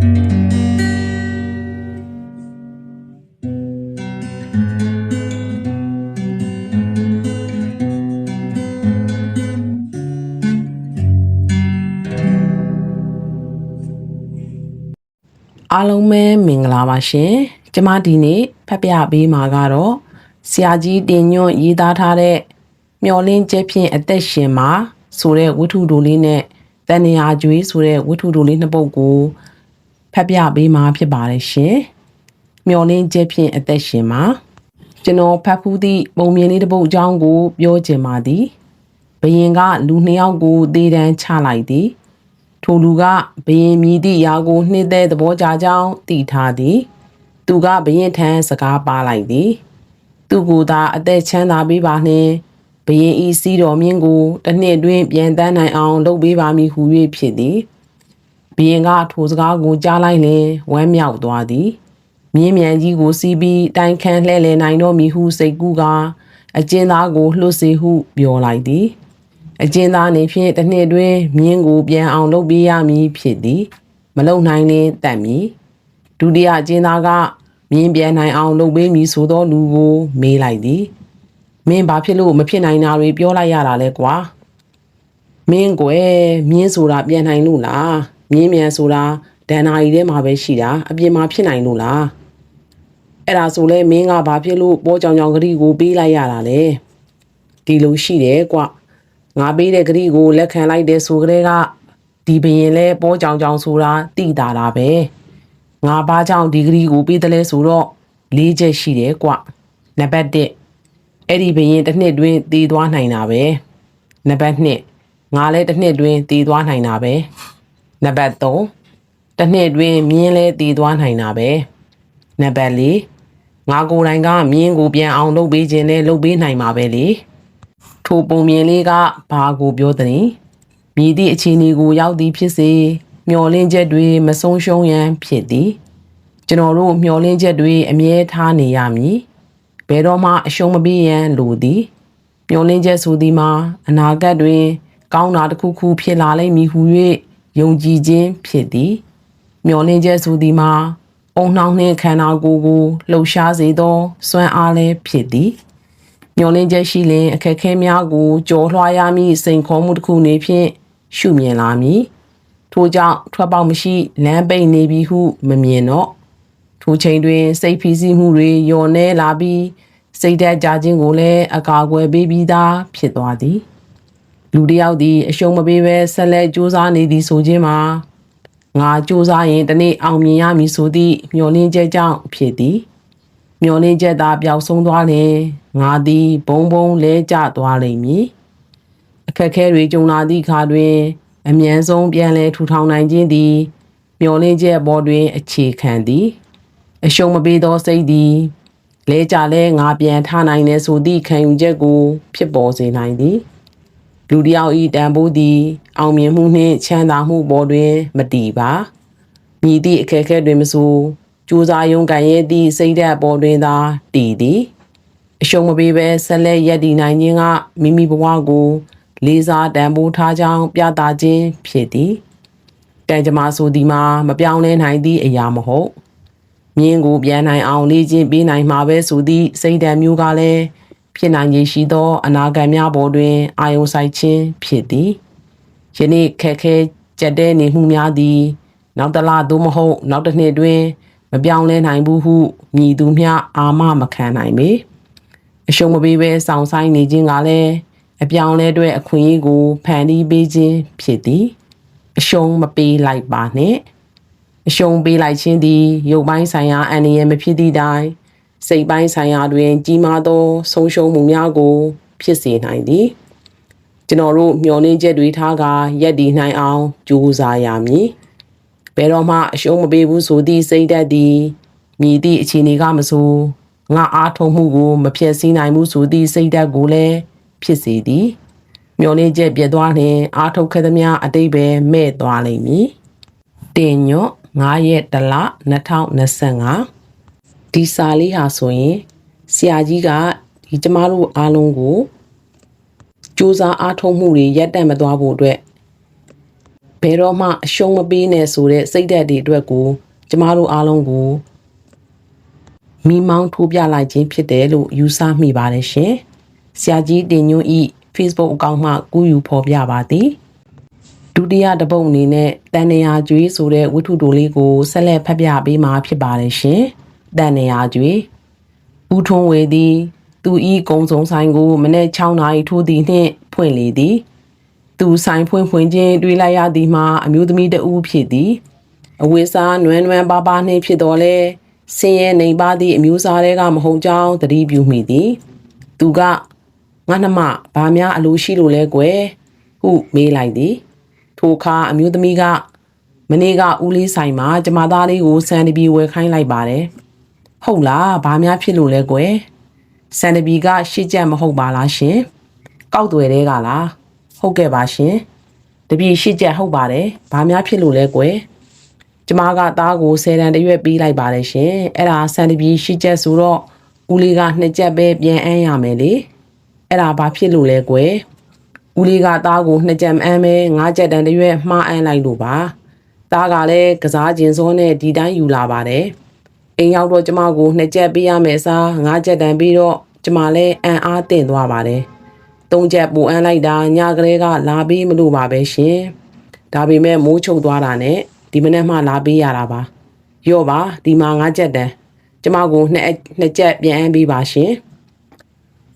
အားလုံးပဲမင်္ဂလာပါရှင်ကျမဒီနေ့ဖတ်ပြပေးမှာကတော့ဆရာကြီးတင်ညွန့်ရေးသားထားတဲ့မျော်လင့်ချက်ဖြင့်အသက်ရှင်မှာဆိုတဲ့ဝတ္ထုတိုလေးနဲ့တန်ရာကျွေးဆိုတဲ့ဝတ္ထုတိုလေးနှစ်ပုဒ်ကို ဖတ်ပြပေးမှာဖြစ်ပါတယ်ရှင်မျော်လင့်ချက်ဖြင့်အသက်ရှင်မှာကျွန်တော်ဖတ်ဖူးသည့်ပုံမြင်လေးတစ်ပုဒ်အကြောင်းကို ပြောချင်ပါသည်ဘယင်ကလူနှစ်ယောက်ကိုသေတန်းချလိုက်သည်ထိုလူကဘယင်မြည်သည့်ရာကိုနှိမ့်တဲ့သဘောကြကြောင်းတည်ထားသည်သူကဘယင်ထံစကားပါလိုက်သည်သူကိုယ်သာအသက်ချမ်းသာပေးပါနှင့်ဘယင်ဤစီတော်မြင့်ကိုတစ်နှစ်အတွင်းပြန်တန်းနိုင်အောင်လုပ်ပေးပါမည်ဟု၍ဖြစ်သည် ဘယင်ကထိုစကားကိုကြားလိုက်လင်ဝမ်းမြောက်သွားသည်မြင်းမြန်ကြီးကိုစီးပြီးတိုင်ခမ်းလှဲ့လေနိုင်တော့မည်ဟုစိတ်ကူးကအကျဉ်းသားကိုလှုပ်စေဟုပြောလိုက်သည်အကျဉ်းသားနေဖြင့်တစ်နှစ်တွင်မြင်းကိုပြန်အောင်လုပ်ပေးရမည်ဖြစ်သည်မလုံနိုင်ရင်တတ်မည်ဒုတိယအကျဉ်းသားကမြင်းပြန်နိုင်အောင်လုပ်ပေးမည်ဆိုသောလူကို မေးလိုက်သည်မင်းဘာဖြစ်လို့မဖြစ်နိုင်တာတွေပြောလိုက်ရတာလဲကွာမင်းကွယ်မြင်းဆိုတာပြန်နိုင်လို့လား မြင်းမြန်ဆိုတာဒန်နာရီထဲမှာပဲရှိတာအပြင်မှာဖြစ်နိုင်လို့လားအဲ့ဒါဆိုလဲမင်းကဘာဖြစ်လို့ပေါ်ကြောင်ကြောင်ဂရီကိုပေးလိုက်ရတာလဲဒီလိုရှိတယ်ကွာငါပေးတဲ့ဂရီကိုလက်ခံလိုက်တဲ့ဆိုကြတဲ့ကဒီဘရင်လဲပေါ်ကြောင်ကြောင်ဆိုတာတိတာတာပဲငါဘာကြောင့်ဒီဂရီကိုပေးတယ်လဲဆိုတော့လေးချက်ရှိတယ်ကွနံပါတ်1အဲ့ဒီဘရင်တစ်နှစ်တွင်းတည်သွားနိုင်တာပဲနံပါတ်2ငါလဲတစ်နှစ်တွင်းတည်သွားနိုင်တာပဲ နံပါတ်3တစ်နှစ်တွင်းမြင်းလဲတည်သွားနိုင်တာပဲနံပါတ်4ငါကိုယ်တိုင်ကမြင်းကိုပြန်အောင်လုပ်ပေးခြင်းနဲ့လုပ်ပေးနိုင်မှာပဲလေထိုပုံမြင်လေးကဘာကိုပြောသနည်းမြည်သည့်အခြေအနေကိုရောက်သည်ဖြစ်စေမျောလင်းချက်တွေမဆုံးရှုံးရန်ဖြစ်သည်ကျွန်တော်တို့မျောလင်းချက်တွေအမြဲထားနေရမည်ဘယ်တော့မှအရှုံးမပေးရန်လိုသည်မျောလင်းချက်ဆိုသည်မှာအနာဂတ်တွင် ကောင်းတာတစ်ခုခုဖြစ်လာလိမ့်မည်ဟု၍ ယုံကြည်ခြင်းဖြစ်သည်မျောလင်းချက်ဆိုသည်မှာအုံနှောင်းနှင့်ခန္ဓာကိုယ်ကိုလှုပ်ရှားစေသောစွမ်းအားလည်းဖြစ်သည်မျောလင်းချက်ရှိလင်အခက်အခဲများကိုကြော်လွှားရမည့်စိန်ခေါ်မှုတစ်ခုအနေဖြင့်ရှုမြင်လာမည်ထို့ကြောင့်ထွက်ပေါက်မရှိလမ်းပိတ်နေပြီဟုမမြင်တော့ထိုချိန်တွင် စိတ်ဖိစီးမှုတွေညော်နေလာပြီးစိတ်ဓာတ်ကြခြင်းကိုလည်းအကာအကွယ်ပေးပြီးသားဖြစ်သွားသည် လူတစ်ယောက်သည်အရှုံးမပေးဘဲဆက်လက်စူးစမ်းနေသည်ဆိုခြင်းမှာငါစူးစမ်းရင်တနေ့အောင်မြင်ရမည်ဆိုသည့်မျှော်လင့်ချက်ကြောင့်ဖြစ်သည်မျောလင်းချက်သာပျောက်ဆုံးသွားလင်ငါသည်ဘုံဘုံလဲကျသွားလိမ့်မည်အခက်အခဲတွေကြုံလာသည့်အခါတွင် အမြန်ဆုံးပြန်လည်ထူထောင်နိုင်ခြင်းသည်မျောလင်းချက်ပေါ်တွင် အခြေခံသည် အရှုံးမပေးသောစိတ်သည်လဲကြလဲငါပြန်ထနိုင်တယ်ဆိုသည့်ခံယူချက်ကို ဖြစ်ပေါ်စေနိုင်သည် လူတစ်ယောက်ဤတန်ဖိုးသည် အောင်မြင်မှုနှင့်ချမ်းသာမှုပေါ်တွင် မတည်ပါမြည်သည့်အခက်အခဲတွင်မဆိုကြိုးစားရုံးကန်ရဲ့သည့်စိတ်ဓာတ်ပေါ်တွင်သာတည်သည်အရှုံးမပေးဘဲဆက်လက်ရည်တည်နိုင်ခြင်းကမိမိဘဝကို လေးစားတန်ဖိုးထားကြောင်းပြသခြင်းဖြစ်သည်တန်ကြမာဆိုသည်မှာမပြောင်းလဲနိုင်သည့်အရာမဟုတ်မြင်းကိုပြန်နိုင်အောင်လေ့ကျင့်ပေးနိုင်မှာပဲဆိုသည့်စိတ်ဓာတ်မျိုးကလည်း ဖြစ်နိုင်ရည်ရှိသော အနာဂတ်များပေါ်တွင် အာယုံဆိုင်ခြင်းဖြစ်သည်ယနေ့ခက်ခဲကြက်တဲ့နေမှုများသည် နောက်တစ်လသို့မဟုတ် နောက်တစ်နှစ်တွင် မပြောင်းလဲနိုင်ဘူးဟုမြည်သူမျှအာမမခံနိုင်ပေအရှုံးမပေးဘဲစောင့်ဆိုင်နေခြင်းကလည်းအပြောင်းလဲအတွက်အခွင့်အရေးကိုဖန်တီးပေးခြင်းဖြစ်သည်အရှုံးမပေးလိုက်ပါနဲ့အရှုံးပေးလိုက်ခြင်းသည်ရုပ်ပိုင်းဆိုင်ရာအန္တရာယ်မဖြစ်သည့်တိုင် စိတ်ပိုင်းဆိုင်ရာတွင် ကြီးမားသော ဆုံးရှုံးမှုများကို ဖြစ်စေနိုင်သည်ကျွန်တော်တို့မျှော်လင့်ချက်တွေထားကရက်တည်နိုင်အောင်ကြိုးစားရမည်ဘယ်တော့မှအရှုံးမပေးဘူးဆိုသည့်စိတ်ဓာတ်သည်မြည်သည့်အခြေအနေကမဆိုငါအားထုတ်မှုကို မဖြည့်ဆည်းနိုင်ဘူးဆိုသည့်စိတ်ဓာတ်ကိုလည်းဖြစ်စေသည်မျှော်လင့်ချက်ပြတ်သွားရင်အားထုတ်ခဲ့သမျှအတိတ်ပဲမဲ့သွားလိမ့်မည်တင်ညော့9ရက်တလ2025 ဒီစာလေးဟာဆိုရင်ဆရာကြီးကဒီကျမတို့အားလုံးကိုစူးစမ်းအားထုတ်မှုတွေရပ်တန့်မသွားဖို့အတွက်ဘယ်တော့မှအရှုံးမပေးနဲ့ဆိုတဲ့စိတ်ဓာတ်တွေအတွက်ကိုကျမတို့အားလုံးကိုမိမောင်းထိုးပြလိုက်ခြင်းဖြစ်တယ်လို့ယူဆမိပါတယ်ရှင်။ဆရာကြီးတင်ညွန့်ဤ Facebook အကောင့်မှကူးယူဖော်ပြပါသည်။ဒုတိယတစ်ပုတ်အနေနဲ့တန်နေရာကျွေးဆိုတဲ့ဝတ္ထုတိုလေးကိုဆက်လက်ဖတ်ပြပေးမှာဖြစ်ပါတယ်ရှင်။ တန်နေရာကျွေးဦးထွန်းဝေသည် သူဤကုံစုံဆိုင်ကိုမနေ့6နာရီထိုးသည်နှင့်ဖွင့်လေသည် သူဆိုင်ဖွင့်ဖွင့်ချင်းတွေးလိုက်ရသည်မှာအမျိုးသမီးတဦးဖြစ်သည်အဝိစားနွမ်းနွမ်းပါးပါးနှင့်ဖြစ်တော်လဲဆင်းရဲနေပါသည့်အမျိုးသားတွေကမဟုတ်ကြောင်းသတိပြုမိသည်သူကငါနှမဘာများအလိုရှိလို့လဲကွယ်ဟုမေးလိုက်သည်ထိုအခါအမျိုးသမီးကမနေ့ကဦးလေးဆိုင်မှာကျမသားလေးကိုစံတပီဝယ်ခိုင်းလိုက်ပါတယ် ဟုတ်လားဘာများဖြစ်လို့လဲကွယ်စံတပီကရှစ်ချက်မဟုတ်ပါလားရှင်ကောက်ွယ်တဲ့ကလားဟုတ်ကဲ့ပါရှင်တပီရှစ်ချက်ဟုတ်ပါတယ်ဘာများဖြစ်လို့လဲကွယ်ကျမကသားကိုဆယ်တန်တရွက်ပေးလိုက်ပါတယ်ရှင်အဲ့ဒါစံတပီရှစ်ချက်ဆိုတော့ဦးလေးကနှစ်ချက်ပဲပြန်အမ်းရမယ်လေအဲ့ဒါဘာဖြစ်လို့လဲကွယ်ဦးလေးကသားကိုနှစ်ချက်မအမ်းပဲငါးချက်တန်တရွက်မှားအမ်းလိုက်လို့ပါသားကလည်းကစားခြင်းစောနဲ့ဒီတိုင်းယူလာပါတယ် အိမ်ရောက်တော့ကျမကိုနှစ်ချက်ပေးရမယ်အစားငါးချက်တန်ပြီးတော့ကျမလည်းအံ့အားသင့်သွားပါတယ်သုံးချက်ပူအမ်းလိုက်တာညကလေးကလာပေးမလို့ပါပဲရှင်ဒါပေမဲ့မိုးချုပ်သွားတာနဲ့ဒီမနေ့မှလာပေးရတာပါရော့ပါဒီမှာငါးချက်တန်ကျမကိုနှစ်နှစ်ချက်ပြန်အမ်းပေးပါရှင်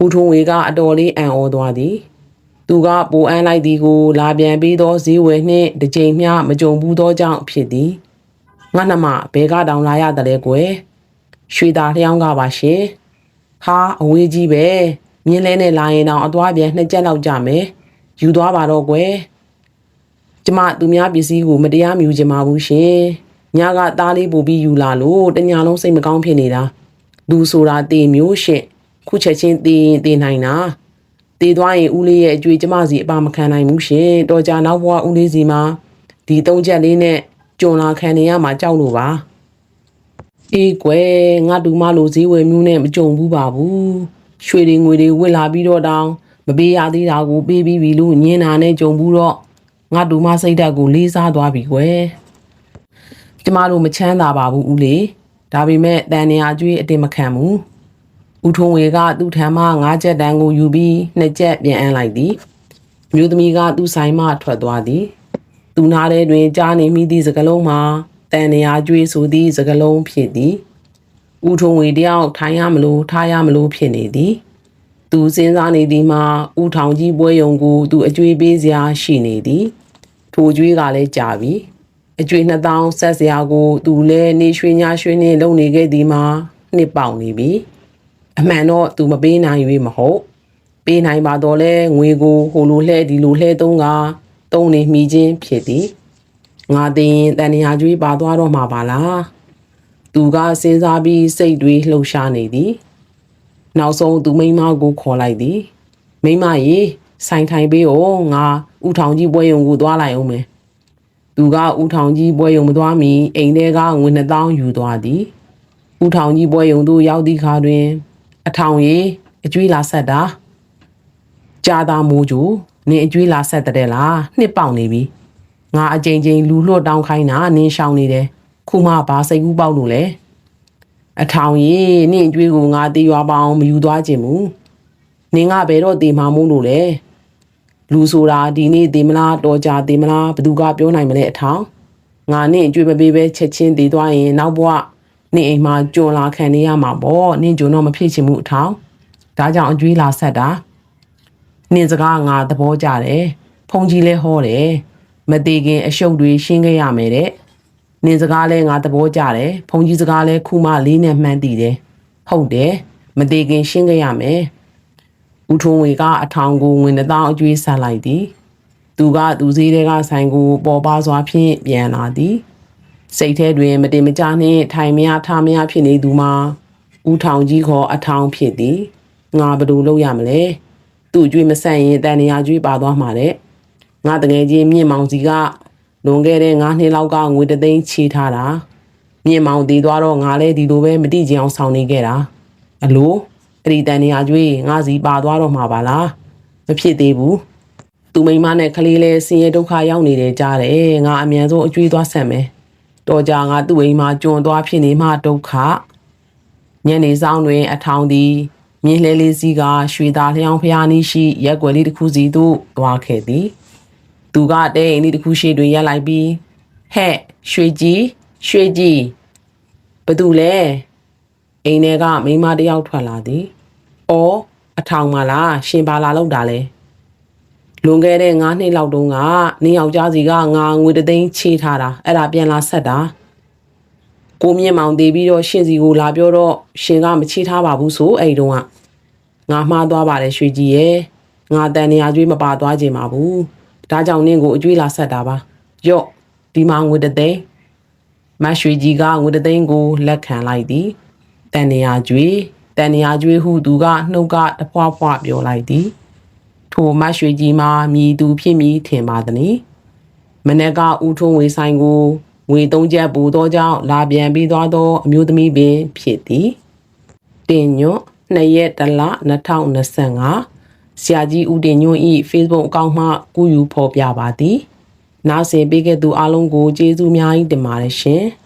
ဦးထုံးဝေကအတော်လေးအံ့ဩသွားသည်သူကပူအမ်းလိုက်သည်ကိုလာပြန်ပြီးသောဈေးဝယ်နှင့်တစ်ချိန်မျှမကြုံဘူးသောကြောင့်ဖြစ်သည် ငါနှမဘဲကတောင်လာရတယ်လေကွယ်ရွှေသားလျောင်းကပါရှင်ဟာအဝေးကြီးပဲမြင်းလဲနဲ့လာရင်တော့အသွားပြန်နှစ်ချက်လောက်ကြမယ်ယူသွားပါတော့ကွယ်ကျမသူများပစ္စည်းကိုမတရားမြူချင်ပါဘူးရှင်ညကသားလေးပို့ပြီးယူလာလို့တညာလုံးစိတ်မကောင်းဖြစ်နေတာလူဆိုတာတေမျိုးရှင့်ခုချက်ချင်းတေရင်တေနိုင်တာတေသွားရင်ဦးလေးရဲ့အကျွေးကျမစီအပါမခံနိုင်ဘူးရှင်တော်ကြနောက်ဘွားဦးလေးစီမှာဒီသုံးချက်လေးနဲ့ ကြုံလာခံနေရမှာကြောက်လို့ပါအေးကွယ်ငါဒူမလိုဈေးဝယ်မျိုးနဲ့မကြုံဘူးပါဘူးရွှေတွေငွေတွေဝစ်လာပြီးတော့တောင်မပေးရသေးတာကိုပေးပြီးပြီလို့ညင်းတာနဲ့ကြုံဘူးတော့ငါဒူမစိတ်ဓာတ်ကိုလေးစားသွားပြီကွယ်ကျမတို့မချမ်းသာပါဘူးဦးလေးဒါပေမဲ့တန်နေရာကျွေးအတင်မခံဘူးဦးထုံးဝေကသူ့ထံမှငါးချက်တန်းကိုယူပြီးနှစ်ချက်ပြန်အမ်းလိုက်သည်မျိုးသမီးကသူ့ဆိုင်မှထွက်သွားသည် သူနာထဲတွင်ကြားနေမိသည့်စကလုံးမှာတန်နေရာကျွေးဆိုသည့်စကလုံးဖြစ်သည်ဦးထုံးဝေတယောက်ထိုင်ရမလို့ထားရမလို့ဖြစ်နေသည်သူစဉ်းစားနေသည်မှာဦးထောင်ကြီးပွဲယုံကိုသူအကျွေးပေးစရာရှိနေသည်ထိုကျွေးကလည်းကြာပြီအကျွေးနှစ်တောင်းဆက်စရာကို သူလည်းနေရွှေညာရွှေနေလုံနေခဲ့သည်မှာနှစ်ပေါင်နေပြီအမှန်တော့သူမပေးနိုင်၍မဟုတ်ပေးနိုင်ပါတော့လဲငွေကိုဟိုလိုလှဲဒီလိုလှဲသုံးက တုံးနေမိခြင်းဖြစ်သည်ငါသိရင်တန်ရာကျွေးပါသွားတော့မှာပါလားသူကစဉ်းစားပြီးစိတ်တွေလှုပ်ရှားနေသည်နောက်ဆုံးသူမိန်းမကိုခေါ်လိုက်သည်မိန်းမရေဆိုင်ထိုင်ပေးအောင်ငါဥထောင်ကြီးပွဲရုံကိုသွားလိုက်အောင်မယ်သူကဥထောင်ကြီးပွဲရုံမသွားမီအိမ်ထဲကငွေ2000ယူသွားသည်ဥထောင်ကြီးပွဲရုံသို့ရောက်သည့်ခါတွင် အထောင်ရီအကျွေးလာဆက်တာကြာသာမိုးကျူ နင်အကျွေးလာဆက်တဲ့လားနှစ်ပေါင်နေပြီငါအကြိမ်ကြိမ်လူလွတ်တောင်းခိုင်းတာနင်းရှောင်နေတယ်ခုမှဘာစိတ်ကူးပေါက်လို့လဲအထောင်ရီနင့်အကျွေးကိုငါတေးရွာပေါင်းမယူသွားခြင်းဘူးနင်ကဘယ်တော့တေးမှမို့လို့လဲလူဆိုတာဒီနေ့တေးမလားတော်ကြတေးမလားဘသူကပြောနိုင်မလဲအထောင်ငါနင့်အကျွေးမပေးပဲချက်ချင်းတေးသွားရင်နောက်ဘဝနင့်အိမ်မှာကြုံလာခံနေရမှာပေါ့နင့်ကြုံတော့မဖြစ်ချင်ဘူးအထောင်ဒါကြောင့်အကျွေးလာဆက်တာ နင့်စကားငါသဘောကျတယ်ဖုန်ကြီးလဲဟောတယ်မသေးခင်အရှုပ်တွေရှင်းခဲ့ရမယ်တဲ့နင်စကားလဲငါသဘောကျတယ်ဖုန်ကြီးစကားလဲခုမှလေးနဲ့မှန်းတည်တယ်ဟုတ်တယ်မသေးခင်ရှင်းခဲ့ရမယ်ဦးထုံးဝေကအထောင်ကိုငွေနှစ်သောင်းအကျွေးဆက်လိုက်သည်သူကသူစည်းတဲကဆိုင်ကိုပေါ်ပါစွာဖြင့်ပြန်လာသည်စိတ်ထဲတွင်မတင်မကြနှင့်ထိုင်မရထားမရဖြစ်နေသူမှာဦးထောင်ကြီးခေါ်အထောင်ဖြစ်သည်ငါဘယ်လိုလုပ်ရမလဲ သူ့အကျွေးမဆက်ရင်တန်နေရာကျွေးပါသွားမှာတဲ့ငါတငယ်ချင်းမြင့်မောင်စီကလွန်ခဲ့တဲ့9နှစ်လောက်ကငွေတသိန်းချေထားတာမြင့်မောင်တည်သွားတော့ငါလည်းဒီလိုပဲမတိကျအောင်ဆောင်နေခဲ့တာအလိုအဲ့ဒီတန်နေရာကျွေးငါစီပါသွားတော့မှာပါလားမဖြစ်သေးဘူးသူမိန်းမနဲ့ကလေးလေးဆင်းရဲဒုက္ခရောက်နေတယ်ကြားတယ်ငါအမြန်ဆုံးအကျွေးသွားဆက်မယ်တော်ကြငါသူ့အိမ်မှာကျွံသွားဖြစ်နေမှဒုက္ခညနေဆောင်တွင်အထောင်သည် မြင်းလှဲလေးစီးကရွှေသားလျောင်းဖျားနီးရှိရက်ွယ်လေးတစ်ခုစီသို့သွားခဲ့သည်သူကတဲ့အိမ်လေးတစ်ခုရှိတွင်ရက်လိုက်ပြီးဟဲ့ရွှေကြီးရွှေကြီးဘသူလဲအိမ်ထဲကမိန်းမတစ်ယောက်ထွက်လာသည်။အော်အထောင်မလားရှင်ပါလာလောက်တာလဲ။လွန်ခဲ့တဲ့9နှစ်လောက်တုန်းကနင်းယောက်ျားစီကငါငွေတစ်သိန်းချေထားတာအဲ့ဒါပြန်လာဆက်တာ။ကိုမြင့်မောင်တေးပြီးတော့ရှင်စီကိုလာပြောတော့ရှင်ကမချေထားပါဘူးဆိုအဲ့တုန်းက ငါမှားသွားပါတယ်ရွှေကြီးရဲ့ငါတန်နေရာကျွေးမပါသွားခြင်းပါဘူး။ဒါကြောင့်နင့်ကိုအကျွေးလာဆက်တာပါ။ယော့ဒီမှာငွေတစ်သိန်းမရွှေကြီးကငွေတစ်သိန်းကိုလက်ခံလိုက်သည်တန်နေရာကျွေးတန်နေရာကျွေးဟုသူကနှုတ်ကတဖွာဖွာပြောလိုက်သည်ထိုမရွှေကြီးမှာမြည်သူဖြစ်မည်ထင်ပါသည်မနေ့ကဦးထုံးဝေဆိုင်ကိုငွေသုံးချက်ပူသောကြောင့်လာပြန်ပြီးသွားသောအမျိုးသမီးပင်ဖြစ်သည်တင်ညွတ် 2ရက်တလ2025ဆရာကြီးဦးတင်ညွန့်၏ Facebook အကောင့်မှကူးယူဖော်ပြပါသည်နားဆင်ပေးခဲ့သူအားလုံးကိုကျေးဇူးအများကြီးတင်ပါတယ်ရှင်။